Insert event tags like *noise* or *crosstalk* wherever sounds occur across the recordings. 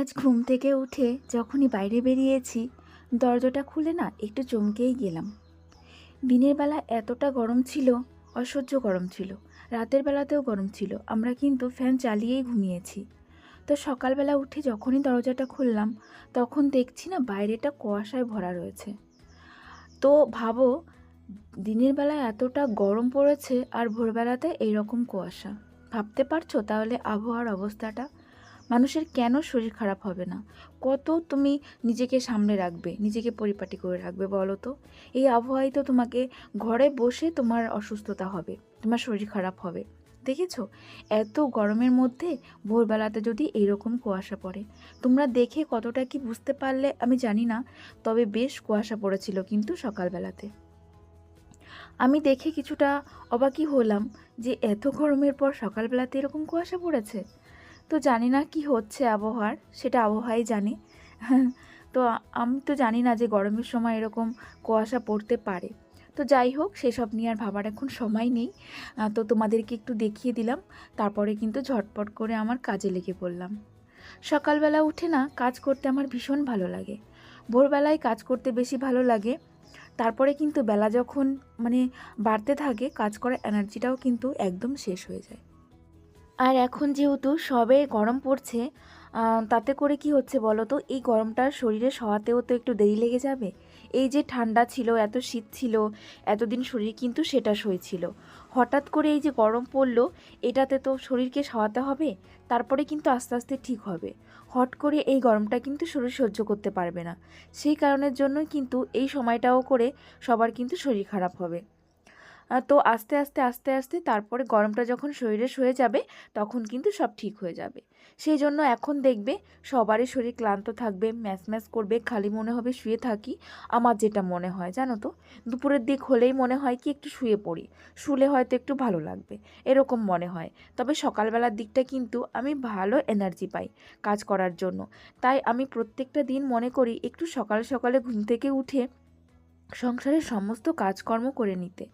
আজ ঘুম থেকে উঠে যখনই বাইরে বেরিয়েছি, দরজাটা খুলে না একটু চমকেই গেলাম। দিনের বেলা এতটা গরম ছিল, অসহ্য গরম ছিল। রাতের বেলাতেও গরম ছিল, আমরা কিন্তু ফ্যান চালিয়েই ঘুমিয়েছি। তো সকালবেলা উঠে যখনই দরজাটা খুললাম, তখন দেখছি না বাইরেটা কুয়াশায় ভরা রয়েছে। তো ভাবো, দিনের বেলা এতটা গরম পড়েছে আর ভোরবেলাতে এইরকম কুয়াশা। ভাবতে পারছ তাহলে আবহাওয়ার অবস্থাটা? মানুষের কেন শরীর খারাপ হবে না? কত তুমি নিজেকে সামলে রাখবে, নিজেকে পরিপাটি করে রাখবে বলো তো? এই আবহাওয়ায় তো তোমাকে ঘরে বসে তোমার অসুস্থতা হবে, তোমার শরীর খারাপ হবে। দেখেছ? এত গরমের মধ্যে ভোরবেলাতে যদি এইরকম কুয়াশা পড়ে, তোমরা দেখে কতটা কি বুঝতে পারলে আমি জানি না, তবে বেশ কুয়াশা পড়েছিল কিন্তু সকালবেলাতে। আমি দেখে কিছুটা অবাকই হলাম যে এত গরমের পর সকালবেলাতে এরকম কুয়াশা পড়েছে। তো জানি না কি হচ্ছে আবহাওয়ার, সেটা আবহাওয়াই জানে। *laughs* তো আমি তো জানি না যে গরমের সময় এরকম কুয়াশা পড়তে পারে। তো যাই হোক, সেসব নিয়ে আর ভাবার এখন সময় নেই। তো তোমাদেরকে একটু দেখিয়ে দিলাম, তারপরে কিন্তু ঝটপট করে আমার কাজে লেগে পড়লাম। সকালবেলা উঠে না কাজ করতে আমার ভীষণ ভালো লাগে। ভোরবেলায় কাজ করতে বেশি ভালো লাগে। তারপরে কিন্তু বেলা যখন মানে বাড়তে থাকে, কাজ করার এনার্জিটাও কিন্তু একদম শেষ হয়ে যায়। আর এখন যেহেতু সবে গরম পড়ছে তাতে করে কি হচ্ছে বলো তো এই গরমটা শরীরে সহাতেও তো একটু দেরি লেগে যাবে। এই যে ঠান্ডা ছিল, এত শীত ছিল, এতদিন শরীর কিন্তু সেটা সইছিল হঠাৎ করে এই যে গরম পড়ল, এটাতে তো শরীরকে সহাতে হবে, তারপরে কিন্তু আস্তে আস্তে ঠিক হবে। হট করে এই গরমটা কিন্তু শরীর সহ্য করতে পারবে না। সেই কারণের জন্যই কিন্তু এই সময়টাও করে সবার কিন্তু শরীর খারাপ হবে। তো আস্তে আস্তে আস্তে আস্তে তারপরে গরমটা যখন শরীরে সয়ে যাবে, তখন কিন্তু সব ঠিক হয়ে যাবে। সেই জন্য এখন দেখবে সবারই শরীর ক্লান্ত থাকবে, ম্যাচ ম্যাচ করবে, খালি মনে হবে শুয়ে থাকি। আমার যেটা মনে হয়, জানো তো? দুপুরের দিক হলেই মনে হয় কি একটু শুয়ে পড়ি। শুলে হয়তো একটু ভালো লাগবে, এরকম মনে হয়। তবে সকালবেলার দিকটা কিন্তু আমি ভালো এনার্জি পাই কাজ করার জন্য। তাই আমি প্রত্যেকটা দিন মনে করি একটু সকাল সকালে ঘুম থেকে উঠে সংসারের সমস্ত কাজকর্ম করে নিতে।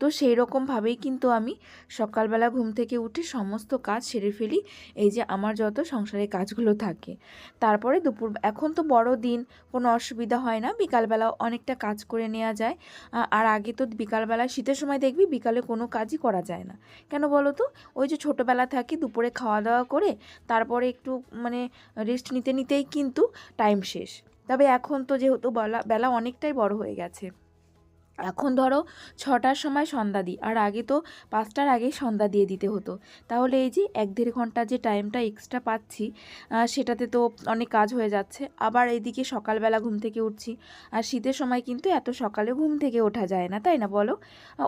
তো সেই রকমভাবেই কিন্তু আমি সকালবেলা ঘুম থেকে উঠে সমস্ত কাজ সেরে ফেলি, এই যে আমার যত সংসারের কাজগুলো থাকে। তারপরে দুপুর, এখন তো বড় দিন, কোনো অসুবিধা হয় না বিকালবেলা অনেকটা কাজ করে নেওয়া যায়। আর আগে তো বিকালবেলা শীতের সময় দেখবি বিকালে কোনো কাজই করা যায় না। কেন বলো তো? ওই যে ছোটোবেলা থাকি, দুপুরে খাওয়া দাওয়া করে, তারপরে একটু মানে রেস্ট নিতে নিতেই কিন্তু টাইম শেষ। তবে এখন তো যেহেতু বলা বেলা অনেকটাই বড় হয়ে গেছে। এখন ধরো ছটার সময় সন্ধ্যা দিই, আর আগে তো পাঁচটার আগেই সন্ধ্যা দিয়ে দিতে হতো। তাহলে এই যে এক দেড় ঘণ্টা যে টাইমটা এক্সট্রা পাচ্ছি সেটাতে তো অনেক কাজ হয়ে যাচ্ছে। আবার এইদিকে সকালবেলা ঘুম থেকে উঠছি, আর শীতের সময় কিন্তু এত সকালে ঘুম থেকে ওঠা যায় না, তাই না বলো?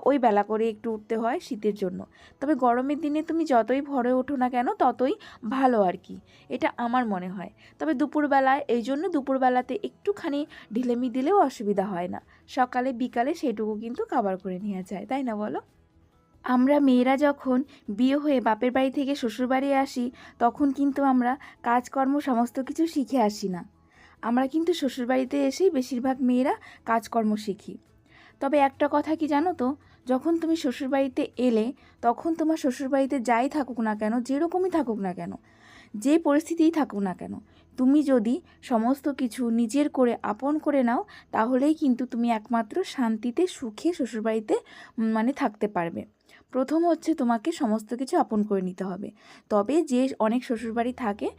ওই বেলা করে একটু উঠতে হয় শীতের জন্য। তবে গরমের দিনে তুমি যতই ভরে ওঠো না কেন, ততই ভালো আর কি, এটা আমার মনে হয়। তবে দুপুরবেলায়, এই জন্য দুপুরবেলাতে একটুখানি ঢিলেমি দিলেও অসুবিধা হয় না। সকালে, বিকালে সেটুকু কিন্তু কাবার করে নেওয়া যায়, তাই না বলো? আমরা মেয়েরা যখন বিয়ে হয়ে বাপের বাড়ি থেকে শ্বশুর বাড়ি আসি, তখন কিন্তু আমরা কাজকর্ম সমস্ত কিছু শিখে আসি না। আমরা কিন্তু শ্বশুর বাড়িতে এসেই বেশিরভাগ মেয়েরা কাজকর্ম শিখি। তবে একটা কথা কি জানো তো? যখন তুমি শ্বশুরবাড়িতে এলে, তখন তোমার শ্বশুরবাড়িতে যাই থাকুক না কেন, যেরকমই থাকুক না কেন, যে পরিস্থিতিই থাকুক না কেন তুমি যদি সমস্ত কিছু নিজের করে আপন করে নাও, তাহলেই কিন্তু তুমি একমাত্র শান্তিতে, সুখে শ্বশুরবাড়িতে মানে থাকতে পারবে। প্রথম হচ্ছে তোমাকে সমস্ত কিছু আপন করে নিতে হবে। তবে যে অনেক শ্বশুরবাড়ি থাকে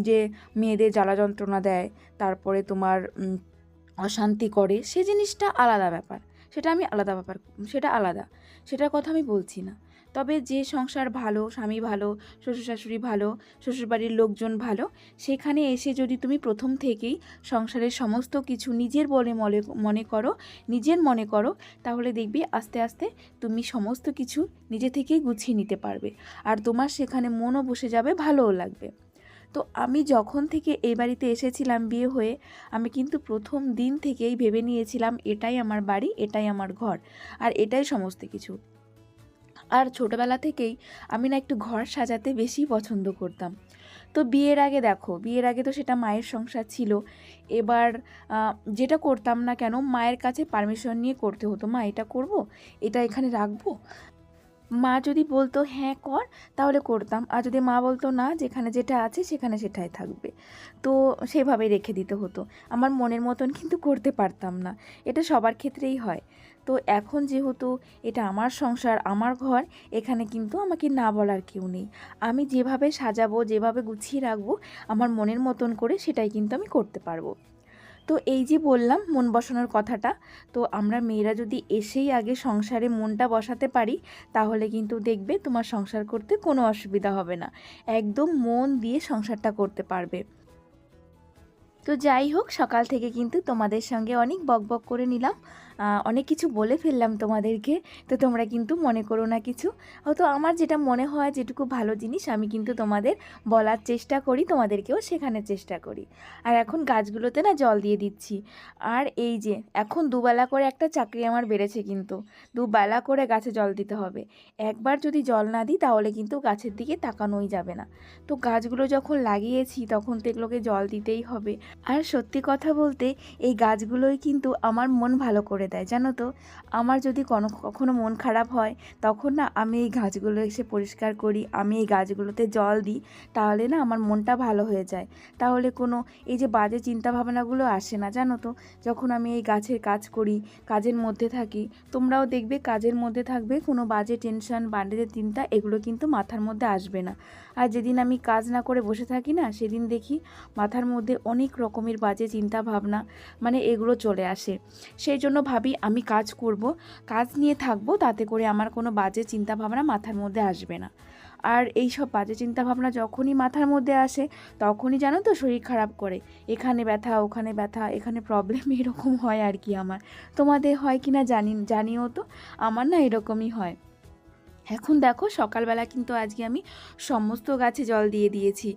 যে মেয়েদের জ্বালা যন্ত্রণা দেয়, তারপরে তোমার অশান্তি করে, সে জিনিসটা আলাদা ব্যাপার। সেটা আমি আলাদা ব্যাপার, সেটা আলাদা। সেটার কথা আমি বলছি না। তবে যে সংসার ভালো, স্বামী ভালো শ্বশুর শাশুড়ি ভালো, শ্বশুরবাড়ির লোকজন ভালো, সেখানে এসে যদি তুমি প্রথম থেকেই সংসারের সমস্ত কিছু নিজের বলে মনে করো, নিজের মনে করো, তাহলে দেখবি আস্তে আস্তে তুমি সমস্ত কিছু নিজে থেকেই গুছিয়ে নিতে পারবে। আর তোমার সেখানে মনও বসে যাবে, ভালোও লাগবে। তো আমি যখন থেকে এই বাড়িতে এসেছিলাম বিয়ে হয়ে, আমি কিন্তু প্রথম দিন থেকেই ভেবে নিয়েছিলাম, এটাই আমার বাড়ি, এটাই আমার ঘর, আর এটাই সমস্ত কিছু। আর ছোটবেলা থেকেই আমি না একটু ঘর সাজাতে বেশি পছন্দ করতাম। তো বিয়ের আগে দেখো, বিয়ের আগে তো সেটা মায়ের সংসার ছিল। এবার যেটা করতাম না কেন, মায়ের কাছে পারমিশন নিয়ে করতে হতো। মা, এটা করব? এটা এখানে রাখব? মা যদি বলতো হ্যাঁ কর। তাহলে করতাম। আর যদি মা বলতো, না, যেখানে যেটা আছে, সেখানে সেটাই থাকবে। তো সেভাবে রেখে দিতে হতো। আমার মনের মতন কিন্তু করতে পারতাম না। এটা সবার ক্ষেত্রেই হয়। তো এখন যেহেতু এটা আমার সংসার, আমার ঘর, এখানে কিন্তু আমাকে না বলার কেউ নেই। আমি যেভাবে সাজাবো, যেভাবে গুছিয়ে রাখব, আমার মনের মতন করে সেটাই কিন্তু আমি করতে পারব। তো এই যে বললাম, মন বসানোর কথাটা, তো আমরা মেয়েরা যদি এসেই আগে সংসারে মনটা বসাতে পারি, তাহলে কিন্তু দেখবে তোমার সংসার করতে কোনো অসুবিধা হবে না। একদম মন দিয়ে সংসারটা করতে পারবে। তো যাই হোক, সকাল থেকে কিন্তু তোমাদের সঙ্গে অনেক বকবক করে নিলাম। অনেক কিছু বলে ফেললাম তোমাদেরকে, তো তোমরা কিন্তু মনে করো না কিছু। হয়তো আমার যেটা মনে হয় যেটুকু ভালো জিনিস, আমি কিন্তু তোমাদের বলার চেষ্টা করি, তোমাদেরকেও শেখানোর চেষ্টা করি। আর এখন গাছগুলোতে না জল দিয়ে দিচ্ছি। আর এই যে, এখন দুবেলা করে একটা চাকরি আমার বেড়েছে কিন্তু, দুবেলা করে গাছে জল দিতে হবে। একবার যদি জল না দিই, তাহলে কিন্তু গাছের দিকে তাকানোই যাবে না। তো গাছগুলো যখন লাগিয়েছি, তখন তো এগুলোকে জল দিতেই হবে। আর সত্যি কথা বলতে, এই গাছগুলোই কিন্তু আমার মন ভালো করে দেয়, জানো তো? আমার যদি কোনো, কখনো মন খারাপ হয়, তখন না আমি এই গাছগুলো এসে পরিষ্কার করি, আমি এই গাছগুলোতে জল দিই, তাহলে না আমার মনটা ভালো হয়ে যায়। তাহলে কোনো, এই যে বাজে চিন্তা ভাবনাগুলো আসে না, জানো তো? যখন আমি এই গাছের কাজ করি, কাজের মধ্যে থাকি, তোমরাও দেখবে কাজের মধ্যে থাকবে, কোনো বাজে টেনশন বাজে চিন্তা, এগুলো কিন্তু মাথার মধ্যে আসবে না। আর যেদিন আমি কাজ না করে বসে থাকি না, সেদিন দেখি মাথার মধ্যে অনেক রকমের বাজে চিন্তা ভাবনা মানে এগুলো চলে আসে। সেই জন্য ভাবি আমি কাজ করব, কাজ নিয়ে থাকব, তাতে করে আমার কোনো বাজে চিন্তা ভাবনা মাথার মধ্যে আসবে না। আর এই সব বাজে চিন্তা ভাবনা যখনই মাথার মধ্যে আসে, তখনই জানো তো শরীর খারাপ করে। এখানে ব্যথা, ওখানে ব্যথা, এখানে প্রবলেম এরকম হয় আর কি আমার। তোমাদের হয় কি না জানি, জানিও তো? আমার না এরকমই হয়। এখন দেখো সকালবেলা কিন্তু আজকে আমি সমস্ত গাছে জল দিয়ে দিয়েছি।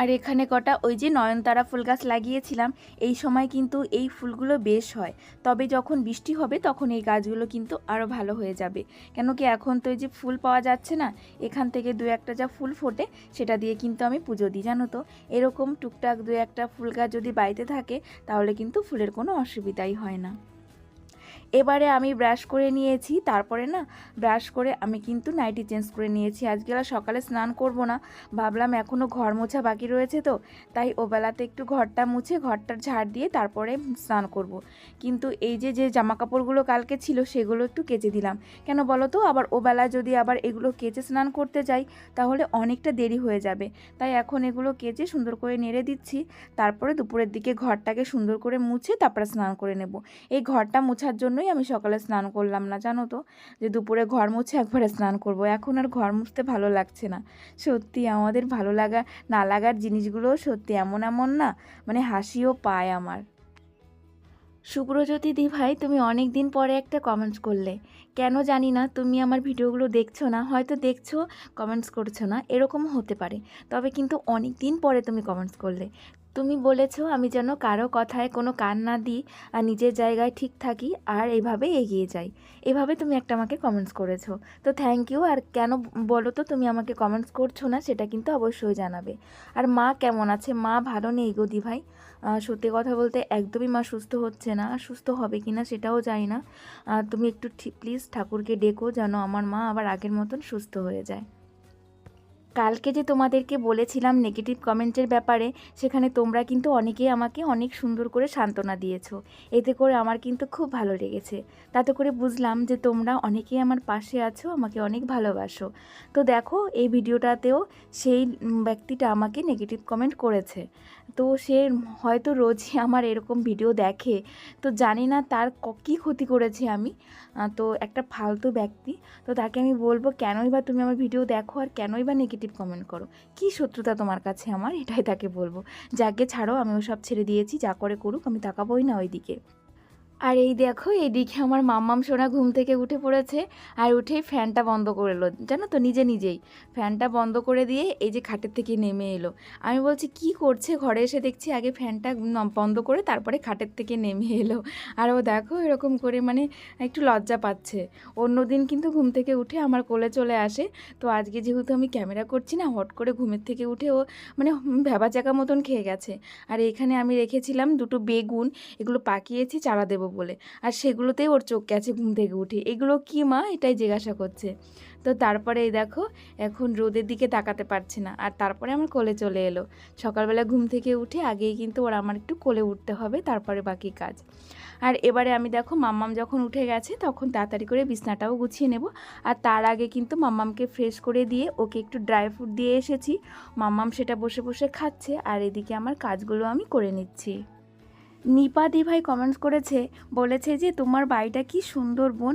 আর এখানে কটা ওই যে নয়নতারা ফুল গাছ লাগিয়েছিলাম, এই সময় কিন্তু এই ফুলগুলো বেশ হয়। তবে যখন বৃষ্টি হবে তখন এই গাছগুলো কিন্তু আরও ভালো হয়ে যাবে। কেন কি এখন তো এই যে ফুল পাওয়া যাচ্ছে না, এখান থেকে দু একটা যা ফুল ফোটে সেটা দিয়ে কিন্তু আমি পুজো দিই, জানো তো? এরকম টুকটাক দু একটা ফুল গাছ যদি বাড়িতে থাকে তাহলে কিন্তু ফুলের কোনো অসুবিধাই হয় না। এবারে আমি ব্রাশ করে নিয়েছি, তারপরে না ব্রাশ করে আমি কিন্তু নাইটি চেঞ্জ করে নিয়েছি। আজকে সকালে স্নান করব না, ভাবলাম এখনও ঘর মোছা বাকি রয়েছে তো, তাই ওবেলাতে একটু ঘরটা মুছে, ঘরটার ঝাড় দিয়ে তারপরে স্নান করব। কিন্তু এই যে যে জামা কাপড়গুলো কালকে ছিল সেগুলো একটু কেচে দিলাম। কেন বলো তো? আবার ওবেলা যদি আবার এগুলো কেচে স্নান করতে যাই, তাহলে অনেকটা দেরি হয়ে যাবে। তাই এখন এগুলো কেচে সুন্দর করে নেড়ে দিচ্ছি, তারপরে দুপুরের দিকে ঘরটাকে সুন্দর করে মুছে তারপরে স্নান করে নেব। এই ঘরটা মোছার জন্যই আমি সকালে স্নান করলাম না, জানো তো? যে দুপুরে ঘর মুছে একবারে স্নান করব, এখন আর ঘর মুছতে ভালো লাগছে না। সত্যি আমাদের ভালো লাগা, না লাগার জিনিসগুলো সত্যি এমন এমন না মানে হাসিও পায় আমার। শুভ্রজ্যোতি দি ভাই তুমি অনেক দিন পরে একটা কমেন্টস করলে। কেন জানি না, তুমি আমার ভিডিওগুলো দেখছ না, হয়তো দেখছ কমেন্টস করছ না এরকম হতে পারে। তবে কিন্তু অনেক দিন পরে তুমি কমেন্টস করলে। তুমি বলেছ আমি যেন কারও কথায় কোনো কান না দিই আর নিজের জায়গায় ঠিক থাকি আর এইভাবে এগিয়ে যাই। এভাবে তুমি একটা আমাকে কমেন্টস করেছ। তো থ্যাংক ইউ আর কেন বলো তো তুমি আমাকে কমেন্টস করছ না সেটা কিন্তু অবশ্যই জানাবে। আর মা কেমন আছে? মা ভালো নেই গো দি ভাই সত্যি কথা বলতে একদমই মা সুস্থ হচ্ছে না। আর সুস্থ হবে কি না সেটাও জানি না। তুমি একটু প্লিজ ঠাকুরকে ডেকো যেন আমার মা আবার আগের মতন সুস্থ হয়ে যায়। কালকে যে তোমাদেরকে বলেছিলাম নেগেটিভ কমেন্টের ব্যাপারে, সেখানে তোমরা কিন্তু অনেকেই আমাকে অনেক সুন্দর করে সান্ত্বনা দিয়েছ। এতে করে আমার কিন্তু খুব ভালো লেগেছে। তাতে করে বুঝলাম যে তোমরা অনেকেই আমার পাশে আছো, আমাকে অনেক ভালোবাসো। তো দেখো, এই ভিডিওটাতেও সেই ব্যক্তিটা আমাকে নেগেটিভ কমেন্ট করেছে। তো সে হয়তো রোজই *laughs* আমার এরকম ভিডিও দেখে। তো জানি না তার ক- ক্ষতি করেছে আমি। তো একটা ফালতু ব্যক্তি। তো তাকে আমি বলব, কেনই বা তুমি আমার ভিডিও দেখো আর কেনই বা নেগেটিভ কমেন্ট করো? কি শত্রুতা তোমার কাছে আমার? এটাই তাকে বলব। যাকে ছাড়ো আমি ওসব ছেড়ে দিয়েছি। যা করে করুক, আমি তাকাবোই না ওইদিকে। আর এই দেখো এইদিকে আমার মাম্মাম সোনা ঘুম থেকে উঠে পড়েছে আর উঠেই ফ্যানটা বন্ধ করে এলো। জানো তো, নিজে নিজেই। ফ্যানটা বন্ধ করে দিয়ে এই যে খাটের থেকে নেমে এলো। আমি বলছি, কি করছে? ঘরে এসে দেখছি আগে ফ্যানটা বন্ধ করে তারপরে খাটের থেকে নেমে এলো। আর ও দেখো, এরকম করে মানে একটু লজ্জা পাচ্ছে। অন্যদিন কিন্তু ঘুম থেকে উঠে আমার কোলে চলে আসে। তো আজকে যেহেতু আমি ক্যামেরা করছি না, হট করে ঘুমের থেকে উঠে ও মানে ভেবা চাকা মতন খেয়ে গেছে। আর এখানে আমি রেখেছিলাম দুটো বেগুন, এগুলো পাকিয়েছি, চারা দেবো বলে। আর সেগুলোতেই ওর চোখ গেছে ঘুম থেকে উঠে। এগুলো কি মা? এটাই জিজ্ঞাসা করছে। তো তারপরে এই দেখো, এখন রোদের দিকে তাকাতে পারছে না। আর তারপরে আমার কোলে চলে এলো। সকালবেলা ঘুম থেকে উঠে আগেই কিন্তু ওরা আমার একটু কোলে উঠতে হবে, তারপরে বাকি কাজ। আর এবারে আমি দেখো, মাম্মাম যখন উঠে গেছে, তখন তাড়াতাড়ি করে বিছনাটাও গুছিয়ে নেব। আর তার আগে কিন্তু মাম্মামকে ফ্রেশ করে দিয়ে ওকে একটু ড্রাই ফ্রুট দিয়ে এসেছি। মাম্মাম সেটা বসে বসে খাচ্ছে। আর এদিকে আমার কাজগুলো আমি করে নিচ্ছি। নিপা দি ভাই কমেন্টস করেছে, বলেছে যে, তোমার বাড়িটা কি সুন্দর বোন?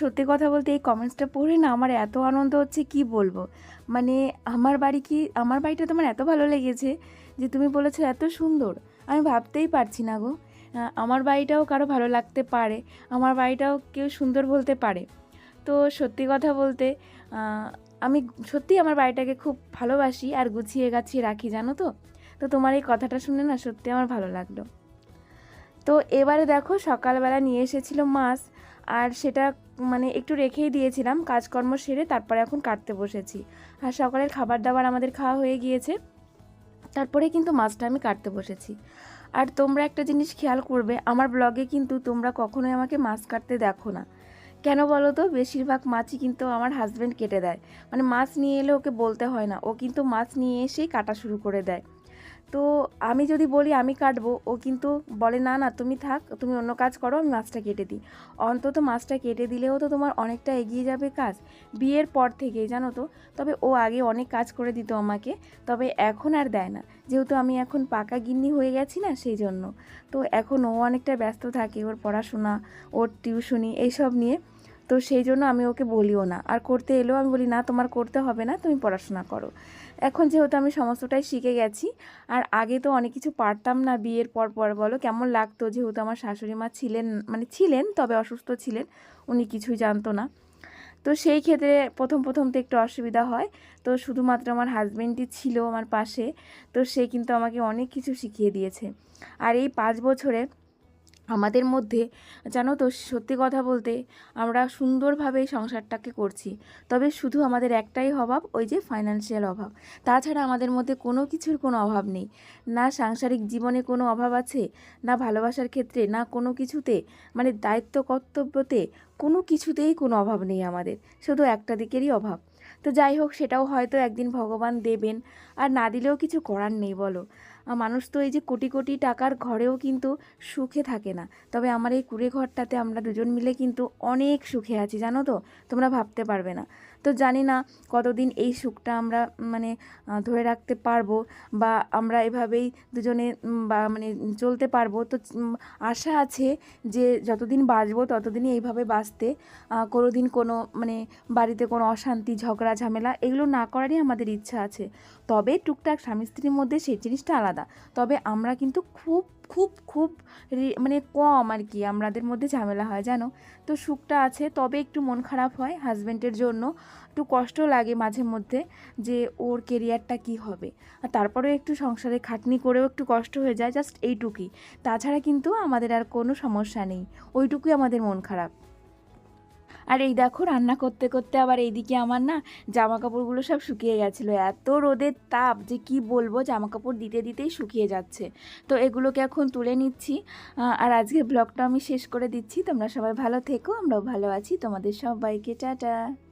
সত্যি কথা বলতে এই কমেন্টসটা পড়ে না আমার এত আনন্দ হচ্ছে, কি বলব? মানে আমার বাড়ি কি, আমার বাড়িটা তোমার এত ভালো লেগেছে যে, তুমি বলেছ এত সুন্দর। আমি ভাবতেই পারছি না গো। আমার বাড়িটাও কারও ভালো লাগতে পারে, আমার বাড়িটাও কেউ সুন্দর বলতে পারে। তো সত্যি কথা বলতে আমি সত্যি আমার বাড়িটাকে খুব ভালোবাসি আর গুছিয়ে গাছিয়ে রাখি, জানো তো? তো তোমার এই কথাটা শুনে না সত্যি আমার ভালো লাগল। তো এবারে দেখো সকালবেলা নিয়ে এসেছিল মাছ আর সেটা মানে একটু রেখেই দিয়েছিলাম, কাজকর্ম সেরে তারপরে এখন কাটতে বসেছি। আর সকালের খাবার দাবার আমাদের খাওয়া হয়ে গিয়েছে, তারপরে কিন্তু মাছটা আমি কাটতে বসেছি। আর তোমরা একটা জিনিস খেয়াল করবে, আমার ব্লগে কিন্তু তোমরা কখনোই আমাকে মাছ কাটতে দেখো না। কেন বলো তো? বেশিরভাগ মাছই কিন্তু আমার হাজব্যান্ড কেটে দেয়। মানে মাছ নিয়ে এলে ওকে বলতে হয় না, ও কিন্তু মাছ নিয়ে এসেই কাটা শুরু করে দেয়। তো আমি যদি বলি আমি কাটবো, ও কিন্তু বলে, না না, তুমি থাক, তুমি অন্য কাজ করো, আমি মাছটা কেটে দিই। অন্তত মাছটা কেটে দিলেও তো তোমার অনেকটা এগিয়ে যাবে কাজ। বিয়ের পর থেকেই জানো তো, তবে ও আগে অনেক কাজ করে দিত আমাকে, তবে এখন আর দেয় না। যেহেতু আমি এখন পাকা গিন্নি হয়ে গেছি না সেই জন্য তো এখন ও অনেকটা ব্যস্ত থাকে, ওর পড়াশোনা, ওর টিউশনি, এইসব নিয়ে। তো সেই জন্য আমি ওকে বলিও না। আর করতে এলেও আমি বলি, না, তোমার করতে হবে না, তুমি পড়াশোনা করো। এখন যেহেতু আমি সমস্তটাই শিখে গেছি, আর আগে তো অনেক কিছু পারতাম না বিয়ের পর পর, বলো, কেমন লাগতো যেহেতু আমার শাশুড়ি মা ছিলেন মানে ছিলেন, তবে অসুস্থ ছিলেন, উনি কিছুই জানতো না। তো সেই ক্ষেত্রে প্রথম প্রথম তো একটু অসুবিধা হয়। তো শুধুমাত্র আমার হাজব্যান্ডই ছিল আমার পাশে, তো সে কিন্তু আমাকে অনেক কিছু শিখিয়ে দিয়েছে। আর এই পাঁচ বছরে আমাদের মধ্যে, জানো তো, সত্যি কথা বলতে আমরা সুন্দরভাবে সংসারটাকে করছি। তবে শুধু আমাদের একটাই অভাব, ওই যে ফাইন্যান্সিয়াল অভাব। তাছাড়া আমাদের মধ্যে কোনো কিছুর কোনো অভাব নেই। না সাংসারিক জীবনে কোনো অভাব আছে, না ভালোবাসার ক্ষেত্রে, না কোনো কিছুতে মানে দায়িত্ব কর্তব্যতে কোনো কিছুতেই কোনো অভাব নেই আমাদের। শুধু একটা দিকেরই অভাব। তো যাই হোক, সেটাও হয়তো একদিন ভগবান দেবেন। আর না দিলেও কিছু করার নেই, বলো। মানুষ তো এই যে কোটি কোটি টাকার ঘরেও কিন্তু সুখে থাকে না। তবে আমার এই কুড়ে ঘরটাতে আমরা দুজন মিলে কিন্তু অনেক সুখে আছি, জানো তো? তোমরা ভাবতে পারবে না। তো জানি না কতদিন এই সুখটা আমরা মানে ধরে রাখতে পারব বা আমরা এভাবেই দুজনে বা মানে চলতে পারব। তো আশা আছে যে যতদিন বাঁচবো ততদিনই এইভাবে বাঁচতে আহ, কোনোদিন কোনো মানে বাড়িতে কোনো অশান্তি ঝগড়া ঝামেলা এগুলো না করারই আমাদের ইচ্ছা আছে। তবে টুকটাক স্বামী স্ত্রীর মধ্যে সেই জিনিসটা আলাদা। তবে আমরা কিন্তু খুব খুব খুব মানে কম আর কি আমাদের মধ্যে ঝামেলা হয়, জানো? তো সুখটা আছে, তবে একটু মন খারাপ হয় হাজব্যান্ডের জন্য। একটু কষ্ট লাগে মাঝে মধ্যে যে ওর কেরিয়ারটা কি হবে। আর তারপরেও একটু সংসারে খাটনি করেও একটু কষ্ট হয়ে যায়, জাস্ট এইটুকুই। তাছাড়া কিন্তু আমাদের আর কোনো সমস্যা নেই, ওইটুকুই আমাদের মন খারাপ। আর এই দেখো রান্না করতে করতে আবার এইদিকে আমার না জামা কাপড়গুলো সব শুকিয়ে গেছিল। এত রোদের তাপ যে কি বলব জামা কাপড় দিতে দিতেই শুকিয়ে যাচ্ছে। তো এগুলোকে এখন তুলে নিচ্ছি। আর আজকে ব্লগটা আমি শেষ করে দিচ্ছি। তোমরা সবাই ভালো থেকো, আমরাও ভালো আছি। তোমাদের সবাইকে, টাটা।